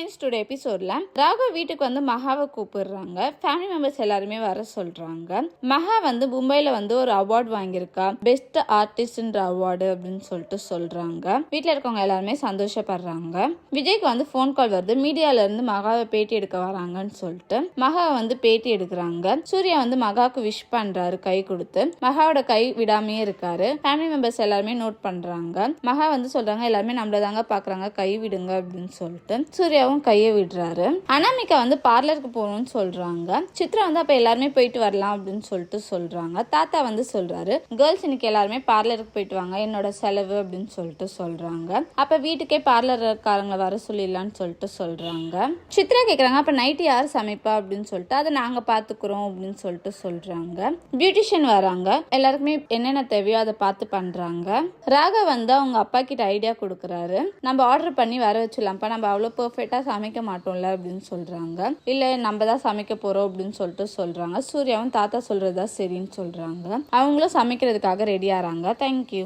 Friends today எபிசோட்ல ராகவ் வீட்டுக்கு வந்து மகாவை கூப்பிடுறாங்க. ஃபேமிலி மெம்பர்ஸ் எல்லாருமே வர சொல்றாங்க. மகா வந்து மும்பைல வந்து ஒரு அவார்ட் வாங்கியிருக்கா. பெஸ்ட் ஆர்டிஸ்ட்ன்ற அவார்டு அப்படின்னு சொல்லிட்டு சொல்றாங்க. வீட்டில் இருக்கவங்க எல்லாருமே சந்தோஷப்படுறாங்க. விஜய்க்கு வந்து ஃபோன் கால் வருது. மீடியால இருந்து மகாவை பேட்டி எடுக்க வராங்கன்னு சொல்லிட்டு மகாவை வந்து பேட்டி எடுக்கிறாங்க. சூர்யா வந்து மகாவுக்கு விஷ் பண்றாரு கை கொடுத்து. மகாவோட கை விடாமையே இருக்காரு. ஃபேமிலி மெம்பர்ஸ் எல்லாருமே நோட் பண்றாங்க. மகா வந்து சொல்றாங்க எல்லாருமே நம்மள தாங்க பாக்குறாங்க. கை விடுங்க அப்படின்னு சொல்லிட்டு சூர்யாவும் கையை விடுறாரு. அனாமிகா வந்து பார்லருக்கு போகணும்னு சொல்றாங்க. சித்ரா வந்து அப்ப எல்லாருமே போயிட்டு வரலாம் அப்படின்னு சொல்லிட்டு சொல்றாங்க. தாத்தா வந்து சொல்றாரு கேர்ள்ஸ் இன்னைக்கு எல்லாருமே பார்லருக்கு போயிட்டு வாங்க. என்னோட செலவு அப்படின்னு சொல்லிட்டு சொல்றாங்க. அப்ப வீட்டுக்கே பார்லர்காரங்களை வர சொல்லிடலாம்னு சொல்லிட்டு சொல்றாங்க. சித்ரா கேக்குறாங்க அப்ப நைட்டு யார் சமைப்பா? அப்படின்னு சொல்லிட்டு அதை நாங்க பாத்துக்கிறோம் அப்படின்னு சொல்லிட்டு சொல்றாங்க. பியூட்டிஷியன் வராங்க. எல்லாருக்குமே என்னென்ன தேவையோ அதை பார்த்து பண்றாங்க. ராகவ் வந்து அவங்க அப்பா கிட்ட ஐடியா கொடுக்குறாரு. நம்ம ஆர்டர் பண்ணி வர வச்சிடலாம்ப்பா. நம்ம அவ்வளோ கேட்டால் சமைக்க மாட்டோம்ல அப்படின்னு சொல்றாங்க. இல்லை நம்ம தான் சமைக்க போறோம் அப்படின்னு சொல்லிட்டு சொல்றாங்க. சூர்யாவும் தாத்தா சொல்றதா சரின்னு சொல்றாங்க. அவங்களும் சமைக்கிறதுக்காக ரெடி ஆகிறாங்க தேங்க்யூ